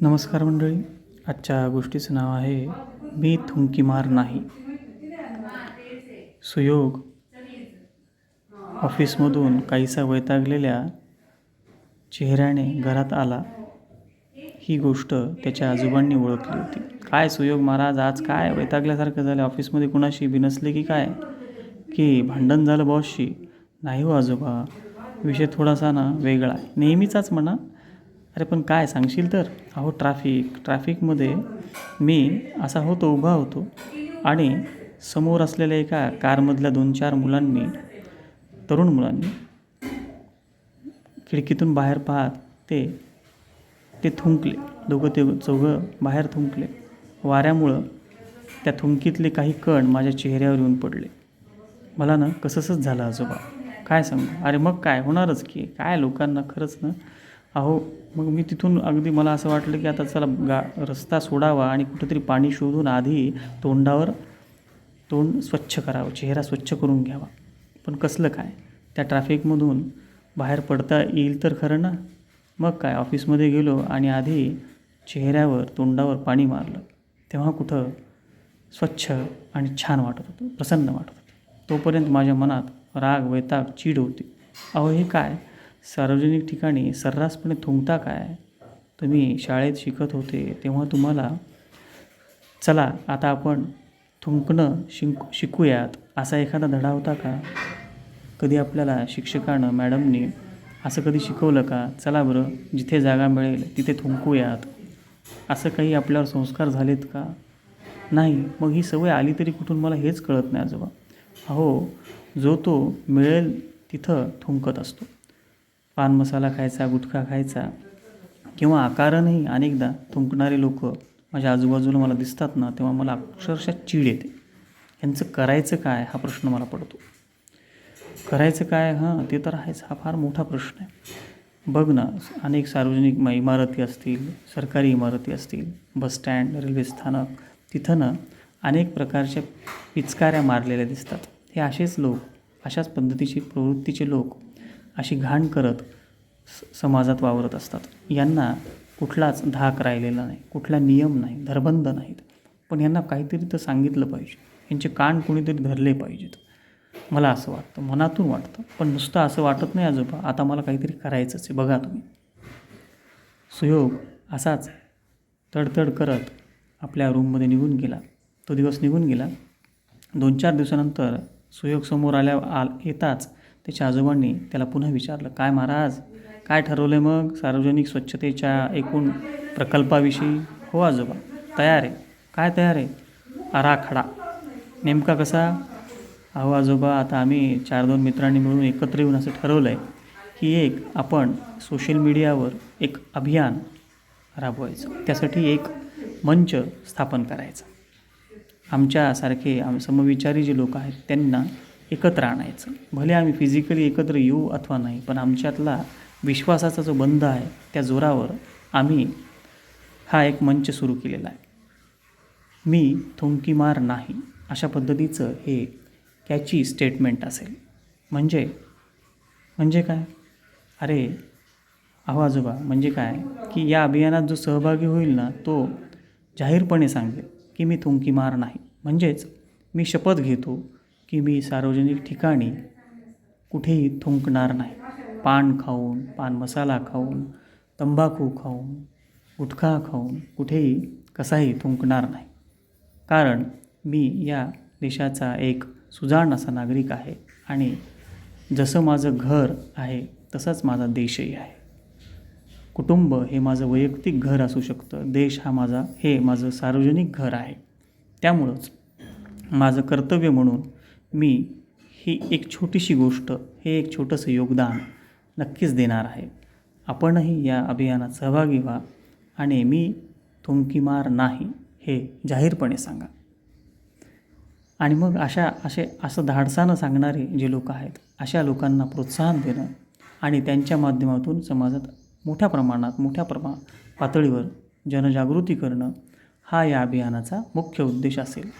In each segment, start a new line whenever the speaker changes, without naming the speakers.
नमस्कार मंडळी आजच्या गोष्टीचं नाव आहे मी थुंकीमार नाही. सुयोग ऑफिसमधून काहीसा वैतागलेल्या चेहऱ्याने घरात आला. ही गोष्ट त्याच्या आजोबांनी ओळखली होती. काय सुयोग महाराज आज काय वैतागल्यासारखं झालं? ऑफिसमध्ये कुणाशी बिनसले की काय? की भांडण झालं बॉसशी नाही हो आजोबा विषय थोडासा ना वेगळा आहे. नेहमीचाच म्हणा अरे पण काय सांगशील तर? अहो ट्रॅफिक ट्रॅफिकमध्ये मी असा होतो उभा होतो आणि समोर असलेल्या एका कारमधल्या दोन चार मुलांनी तरुण मुलांनी खिडकीतून बाहेर पाहत ते ते थुंकले. दोघं ते चौघं बाहेर थुंकले. वाऱ्यामुळं त्या थुंकीतले काही कण माझ्या चेहऱ्यावर येऊन पडले. मला ना कसंसंच झालं आजोबा. काय सांगू? अरे मग काय? होणारच की. काय लोकांना खरंच ना अहो मग मी तिथून अगदी मला असं वाटलं की आता चला गा रस्ता सोडावा आणि कुठेतरी पाणी शोधून आधी तोंडावर तोंड स्वच्छ करावं चेहरा स्वच्छ करून घ्यावा. पण कसलं काय? त्या ट्रॅफिकमधून बाहेर पडता येईल तर खरं ना? मग काय? ऑफिसमध्ये गेलो आणि आधी चेहऱ्यावर तोंडावर पाणी मारलं. तेव्हा कुठं? स्वच्छ आणि छान वाटत होतं प्रसन्न वाटत होतं. तोपर्यंत माझ्या मनात राग वैताग चीड होती. अहो हे काय? सार्वजनिक ठिकाणी सर्रासपणे थुंकता काय? तुम्ही शाळेत शिकत होते तेव्हा तुम्हाला चला आता आपण थुंकणं शिंक शिकूयात असा एखादा धडा होता का? कधी आपल्याला शिक्षकानं मॅडमनी असं कधी शिकवलं का? चला बरं जिथे जागा मिळेल तिथे थुंकूयात. असं काही आपल्यावर संस्कार झालेत का? नाही मग ही सवय आली तरी कुठून? मला हेच कळत नाही आजोबा. अहो जो तो मिळेल तिथं थुंकत असतो. पान मसाला खायचा गुटखा खायचा किंवा आकारानंही अनेकदा थुंकणारे लोक माझ्या आजूबाजूला मला दिसतात ना तेव्हा मला अक्षरशः चीड येते. यांचं करायचं काय? हा प्रश्न मला पडतो. करायचं काय? हां ते तर आहेच. हा फार मोठा प्रश्न आहे. बघ ना अनेक सार्वजनिक म इमारती असतील सरकारी इमारती असतील बसस्टँड रेल्वे स्थानक तिथं ना अनेक प्रकारच्या पिचकाऱ्या मारलेल्या दिसतात. हे असेच लोक अशाच पद्धतीचे प्रवृत्तीचे लोक अशी घाण करत स समाजात वावरत असतात. यांना कुठलाच धाक राहिलेला नाही कुठला नियम नाही धरबंध नाहीत. पण यांना काहीतरी तर सांगितलं पाहिजे. यांचे कान कोणीतरी धरले पाहिजेत. मला असं वाटतं मनातून वाटतं. पण नुसतं असं वाटत नाही आजोबा. आता मला काहीतरी करायचंच आहे. बघा तुम्ही. सुयोग असाच तडतड करत आपल्या रूममध्ये निघून गेला. तो दिवस निघून गेला. दोन चार दिवसानंतर सुयोग समोर आल्या आल येताच त्याच्या आजोबांनी त्याला पुन्हा विचारलं काय महाराज काय ठरवलं आहे मग सार्वजनिक स्वच्छतेच्या एकूण प्रकल्पाविषयी? हो आजोबा तयार आहे. काय तयार आहे? आराखडा नेमका कसा? अहो आजोबा आता आम्ही चार दोन मित्रांनी मिळून एकत्र येऊन असं ठरवलं आहे की एक आपण सोशल मीडियावर एक अभियान राबवायचं. त्यासाठी एक मंच स्थापन करायचा. आमच्यासारखे आम समविचारी जे लोक आहेत त्यांना एकत्र आणायचं. भले आम्ही फिजिकली एकत्र येऊ अथवा नाही पण आमच्यातला विश्वासाचा जो बंध आहे त्या जोरावर आम्ही हा एक मंच सुरू केलेला आहे. मी थुंकीमार नाही अशा पद्धतीचं हे कॅची स्टेटमेंट असेल. म्हणजे? म्हणजे काय? अरे अहो आजोबा म्हणजे काय? की या अभियानात जो सहभागी होईल ना तो जाहीरपणे सांगेल की मी थुंकीमार नाही. म्हणजेच मी शपथ घेतो की मी सार्वजनिक ठिकाणी कुठेही थुंकणार नाही. पान खाऊन पान मसाला खाऊन तंबाखू खाऊन गुटखा खाऊन कुठेही कसाही थुंकणार नाही. कारण मी या देशाचा एक सुजाण असा नागरिक आहे आणि जसं माझं घर आहे तसंच माझा देशही आहे. कुटुंब हे माझं वैयक्तिक घर असू शकतं. देश हा माझा हे माझं सार्वजनिक घर आहे. त्यामुळंच माझं कर्तव्य म्हणून मी ही एक छोटीशी गोष्ट हे एक छोटंसं योगदान नक्कीच देणार आहे. आपणही या अभियानात सहभागी व्हा आणि मी थुंकीमार नाही हे जाहीरपणे सांगा. आणि मग अशा असे असं धाडसानं सांगणारे जे लोक आहेत अशा लोकांना प्रोत्साहन देणं आणि त्यांच्या माध्यमातून समाजात मोठ्या प्रमाणात मोठ्या प्रमा पातळीवर जनजागृती करणं हा या अभियानाचा मुख्य उद्देश असेल.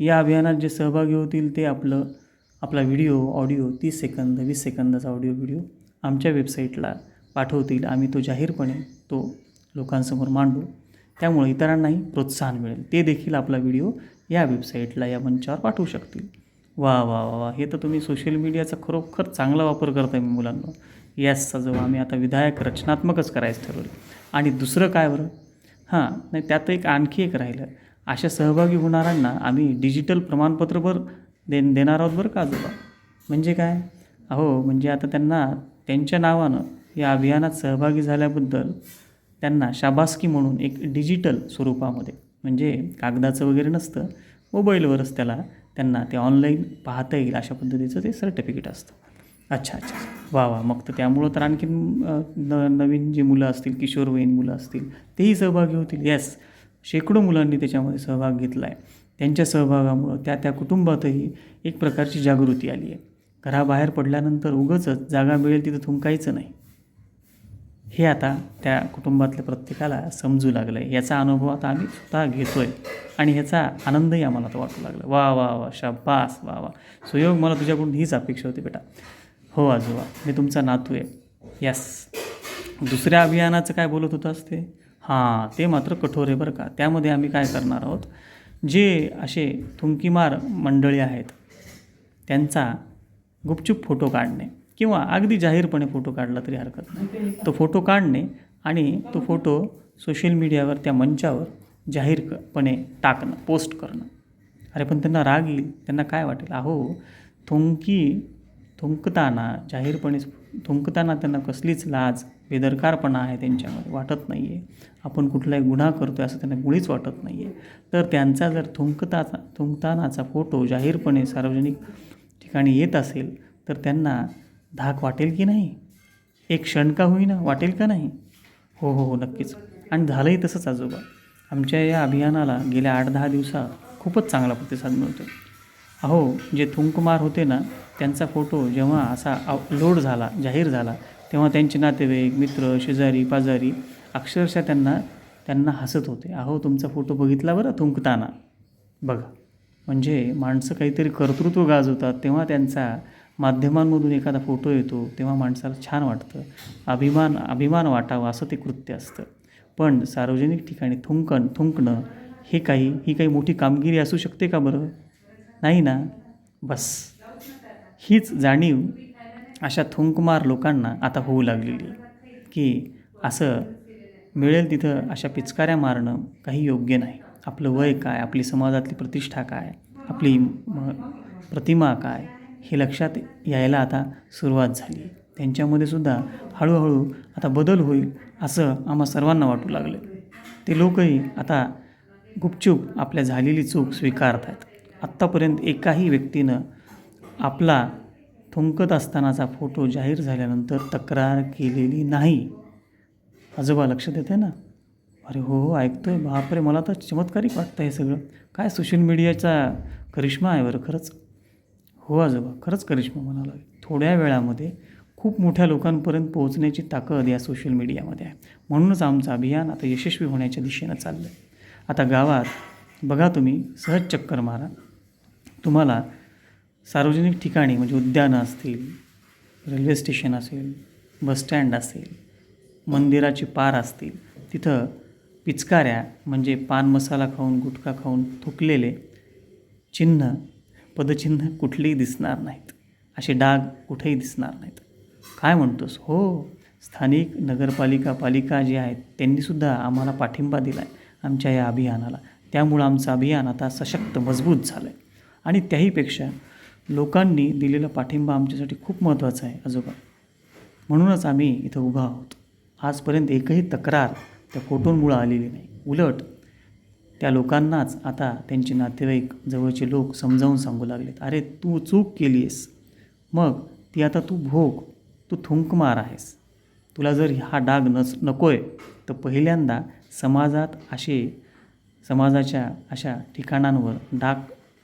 या अभियानात जे सहभागी होतील ते आपलं आपला व्हिडिओ ऑडिओ तीस सेकंद वीस सेकंदाचा ऑडिओ व्हिडिओ आमच्या वेबसाईटला पाठवतील. आम्ही तो जाहीरपणे तो लोकांसमोर मांडू. त्यामुळे इतरांनाही प्रोत्साहन मिळेल. ते देखील आपला व्हिडिओ या वेबसाईटला या मंचावर पाठवू शकतील. वा वा वा वा. हे तर तुम्ही सोशल मीडियाचा खरोखर चांगला वापर करताय मी मुलांना. यासचा जो आम्ही आता विधायक रचनात्मकच करायचं ठरवलं. आणि दुसरं काय बरं? हां नाही त्यात एक आणखी एक राहिलं. अशा सहभागी होणाऱ्यांना आम्ही डिजिटल प्रमाणपत्रभर दे देणार आहोत बरं का आजोबा? म्हणजे काय? अहो म्हणजे आता त्यांना त्यांच्या नावानं या अभियानात सहभागी झाल्याबद्दल त्यांना शाबासकी म्हणून एक डिजिटल स्वरूपामध्ये म्हणजे कागदाचं वगैरे नसतं मोबाईलवरच त्याला त्यांना ते ऑनलाईन पाहता येईल अशा पद्धतीचं ते सर्टिफिकेट असतं. अच्छा अच्छा. वा वा. मग तर त्यामुळं तर आणखीन न नवीन जी मुलं असतील किशोरवयीन मुलं असतील तेही सहभागी होतील. येस शेकडो मुलांनी त्याच्यामध्ये सहभाग घेतला आहे त्यांच्या सहभागामुळं त्या त्या कुटुंबातही एक प्रकारची जागृती आली आहे. घराबाहेर पडल्यानंतर उगंच जागा मिळेल तिथं थुंकायचं नाही. हे आता त्या कुटुंबातल्या प्रत्येकाला समजू लागलं आहे याचा अनुभव आता आम्ही स्वतः घेतो आहे आणि ह्याचा आनंदही आम्हाला आता वाटू लागला. वा वा वा शाबास वा वा. सुयोग मला तुझ्याकडून हीच अपेक्षा होती बेटा. हो आजोबा मी तुमचा नातू आहे. यस. दुसऱ्या अभियानाचं काय बोलत होतं असते हां ते मात्र कठोर आहे बरं का. त्यामध्ये आम्ही काय करणार आहोत? जे असे थुंकीमार मंडळी आहेत त्यांचा गुपचूप फोटो काढणे किंवा अगदी जाहीरपणे फोटो काढला तरी हरकत नाही. तो फोटो काढणे आणि तो फोटो सोशल मीडियावर त्या मंचावर जाहीरपणे टाकणं पोस्ट करणं. अरे पण त्यांना राग येईल. त्यांना काय वाटेल? अहो थुंकी थुंकताना जाहीरपणे थुंकताना त्यांना कसलीच लाज बेदरकारपणा आहे त्यांच्यामध्ये वाटत नाही आहे आपण कुठलाही गुन्हा करतो आहे असं त्यांना मुळीच वाटत नाही आहे तर त्यांचा जर थुंकताचा थुंकतानाचा फोटो जाहीरपणे सार्वजनिक ठिकाणी येत असेल तर त्यांना धाक वाटेल की नाही? एक क्षण का होईना वाटेल का नाही? हो हो हो नक्कीच. आणि झालंही तसंच आजोबा. आमच्या या अभियानाला गेल्या आठ दहा दिवसात खूपच चांगला प्रतिसाद मिळतो अहो जे थुंकमार होते ना त्यांचा फोटो जेव्हा असा अपलोड झाला जाहीर झाला तेव्हा त्यांचे नातेवाईक मित्र शेजारी पाजारी अक्षरशः त्यांना त्यांना हसत होते. अहो तुमचा फोटो बघितला बरं थुंकताना. बघा. म्हणजे माणसं काहीतरी कर्तृत्व गाजवतात तेव्हा त्यांचा माध्यमांमधून एखादा फोटो येतो तेव्हा माणसाला छान वाटतं. अभिमान अभिमान वाटावा असं ते कृत्य असतं. पण सार्वजनिक ठिकाणी थुंकण थुंकणं हे काही ही काही मोठी कामगिरी असू शकते का बरं? नाही ना? बस. हीच जाणीव अशा थुंकमार लोकांना आता होऊ लागलेली आहे. की असं मिळेल तिथं अशा पिचकाऱ्या मारणं काही योग्य नाही. आपलं वय काय? आपली समाजातली प्रतिष्ठा काय? आपली म प्रतिमा काय? हे लक्षात यायला आता सुरुवात झाली. त्यांच्यामध्ये सुद्धा हळूहळू आता बदल होईल असं आम्हा सर्वांना वाटू लागलं ते लोकही आता गुपचूप आपल्या झालेली चूक स्वीकारत आहेत आत्तापर्यंत एकाही व्यक्तीनं आपला थुंकत असतानाचा फोटो जाहीर झाल्यानंतर तक्रार केलेली नाही. आजोबा लक्षात येते ना? अरे हो हो ऐकतोय. बापरे मला तर चमत्कारिक वाटतं हे सगळं. काय सोशल मीडियाचा करिश्मा आहे बरं खरंच? हो आजोबा खरंच करिश्मा म्हणाला. थोड्या वेळामध्ये खूप मोठ्या लोकांपर्यंत पोहोचण्याची ताकद या सोशल मीडियामध्ये आहे. म्हणूनच आमचं अभियान आता यशस्वी होण्याच्या दिशेनं चाललं आहे आता गावात बघा तुम्ही सहज चक्कर मारा. तुम्हाला सार्वजनिक ठिकाणी म्हणजे उद्यानं असतील रेल्वे स्टेशन असेल बसस्टँड असेल मंदिराची पार असतील तिथं पिचकाऱ्या म्हणजे पान मसाला खाऊन गुटखा खाऊन थुकलेले चिन्ह पदचिन्ह कुठलेही दिसणार नाहीत. असे डाग कुठेही दिसणार नाहीत. काय म्हणतोस? हो स्थानिक नगरपालिका पालिका जे आहेत त्यांनीसुद्धा आम्हाला पाठिंबा दिला आहे आमच्या या अभियानाला. त्यामुळं आमचं अभियान आता सशक्त मजबूत झालं आहे आणि त्याहीपेक्षा लोकांनी दिलेला पाठिंबा आमच्यासाठी खूप महत्त्वाचा आहे आजोबा. म्हणूनच आम्ही इथं उभा आहोत. आजपर्यंत एकही तक्रार त्या फोटोंमुळं आलेली नाही. उलट त्या लोकांनाच आता त्यांचे नातेवाईक जवळचे लोक समजावून सांगू लागलेत. अरे तू चूक केली आहेस मग ती आता तू भोग तू थुंकमार आहेस. तुला जर हा डाग नस नको आहे तर पहिल्यांदा समाजात असे समाजाच्या अशा ठिकाणांवर डाग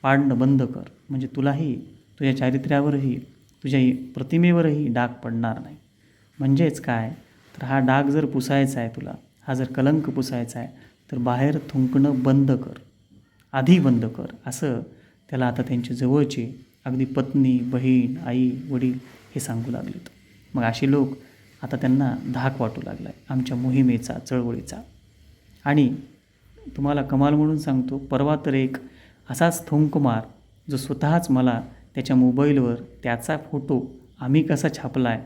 पाडणं बंद कर. म्हणजे तुलाही तुझ्या चारित्र्यावरही तुझ्या प्रतिमेवरही डाग पडणार नाही. म्हणजेच काय? तर हा डाग जर पुसायचा आहे तुला हा जर कलंक पुसायचा आहे तर बाहेर थुंकणं बंद कर. आधी बंद कर. असं त्याला आता त्यांच्या जवळचे अगदी पत्नी बहीण आई वडील हे सांगू लागलेत. मग असे लोक आता त्यांना धाक वाटू लागला आहे आमच्या मोहिमेचा चळवळीचा. आणि तुम्हाला कमाल म्हणून सांगतो परवा तर एक असाच थोंकुमार जो स्वतःच मला त्याच्या मोबाईलवर त्याचा फोटो आम्ही कसा छापला आहे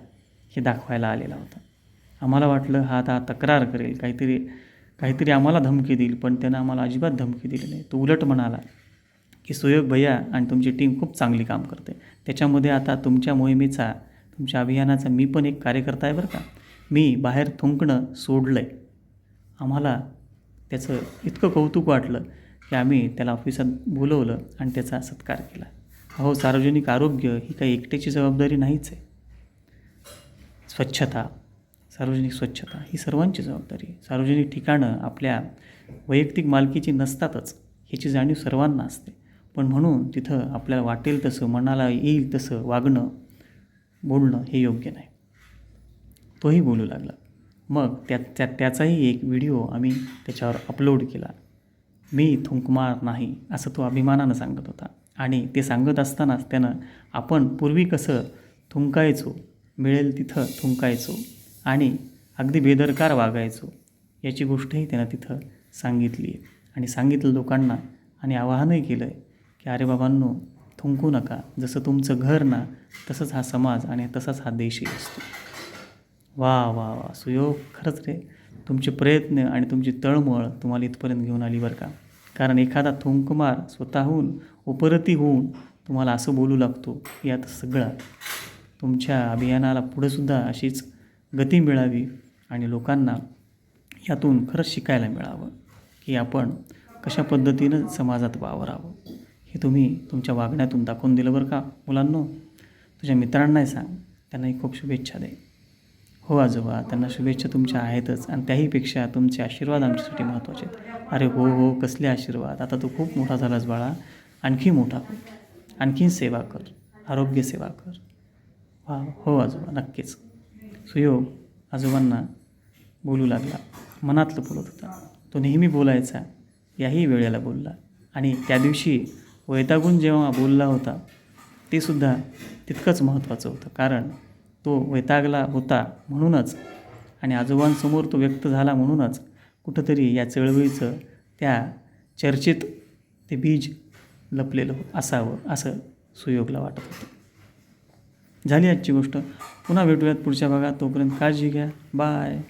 हे दाखवायला आलेला होता. आम्हाला वाटलं हा आता तक्रार करेल काहीतरी काहीतरी आम्हाला धमकी देईल पण त्यानं आम्हाला अजिबात धमकी दिली नाही. तो उलट म्हणाला की सुयोग भैया आणि तुमची टीम खूप चांगली काम करते. त्याच्यामध्ये आता तुमच्या मोहिमेचा तुमच्या अभियानाचा मी पण एक कार्यकर्ता आहे बरं का. मी बाहेर थुंकणं सोडलं आहे आम्हाला त्याचं इतकं कौतुक वाटलं की आम्ही त्याला ऑफिसात बोलवलं आणि त्याचा सत्कार केला. अहो सार्वजनिक आरोग्य ही काही एकट्याची जबाबदारी नाहीच आहे. स्वच्छता सार्वजनिक स्वच्छता ही सर्वांची जबाबदारी आहे. सार्वजनिक ठिकाणं आपल्या वैयक्तिक मालकीची नसतातच ह्याची जाणीव सर्वांना असते. पण म्हणून तिथं आपल्याला वाटेल तसं मनाला येईल तसं वागणं बोलणं हे योग्य नाही. तोही बोलू लागला. मग त्या त्या त्याचाही एक व्हिडिओ आम्ही त्याच्यावर अपलोड केला. मी थुंकमार नाही असं तो अभिमानानं सांगत होता. आणि ते सांगत असतानाच त्यानं आपण पूर्वी कसं थुंकायचो मिळेल तिथं थुंकायचो आणि अगदी बेदरकार वागायचो याची गोष्टही त्यानं तिथं सांगितली आहे आणि सांगितलं लोकांना आणि आवाहनही केलं आहे की अरे बाबांनो थुंकू नका. जसं तुमचं घर ना तसंच हा समाज आणि तसाच हा देशही असतो. वा वा वा. सुयोग खरंच रे. तुमचे प्रयत्न आणि तुमची तळमळ तुम्हाला इथपर्यंत घेऊन आली बरं का? कारण एखादा थुंकमार स्वतःहून उपरती होऊन तुम्हाला असं बोलू लागतो यात सगळं तुमच्या अभियानाला पुढंसुद्धा अशीच गती मिळावी आणि लोकांना यातून खरंच शिकायला मिळावं की आपण कशा पद्धतीनं समाजात वावरावं. हे तुम्ही तुमच्या वागण्यातून दाखवून दिलं बरं का? मुलांनो तुझ्या मित्रांनाही सांग. त्यांनाही खूप शुभेच्छा दे. हो आजोबा त्यांना शुभेच्छा तुमच्या आहेतच आणि त्याहीपेक्षा तुमचे आशीर्वाद आमच्यासाठी महत्त्वाचे आहेत. अरे हो हो कसले आशीर्वाद. आता तू खूप मोठा झालास बाळा. आणखी मोठा हो आणखीन सेवा कर. आरोग्य सेवा कर. वा हो आजोबा नक्कीच. सुयोग आजोबांना बोलू लागला. मनातलं बोलत होता. तो नेहमी बोलायचा. याही वेळेला बोलला. आणि त्या दिवशी वैतागून जेव्हा बोलला होता ते सुद्धा तितकंच महत्त्वाचं होतं. कारण तो वैतागला होता म्हणूनच आणि आजोबांसमोर तो व्यक्त झाला म्हणूनच कुठंतरी या चळवळीचं त्या चर्चेत ते बीज लपलेलं हो- असावं असं सुयोगला वाटत होतं. झाली आजची गोष्ट. पुन्हा भेटूयात पुढच्या भागात. तोपर्यंत काळजी घ्या. बाय.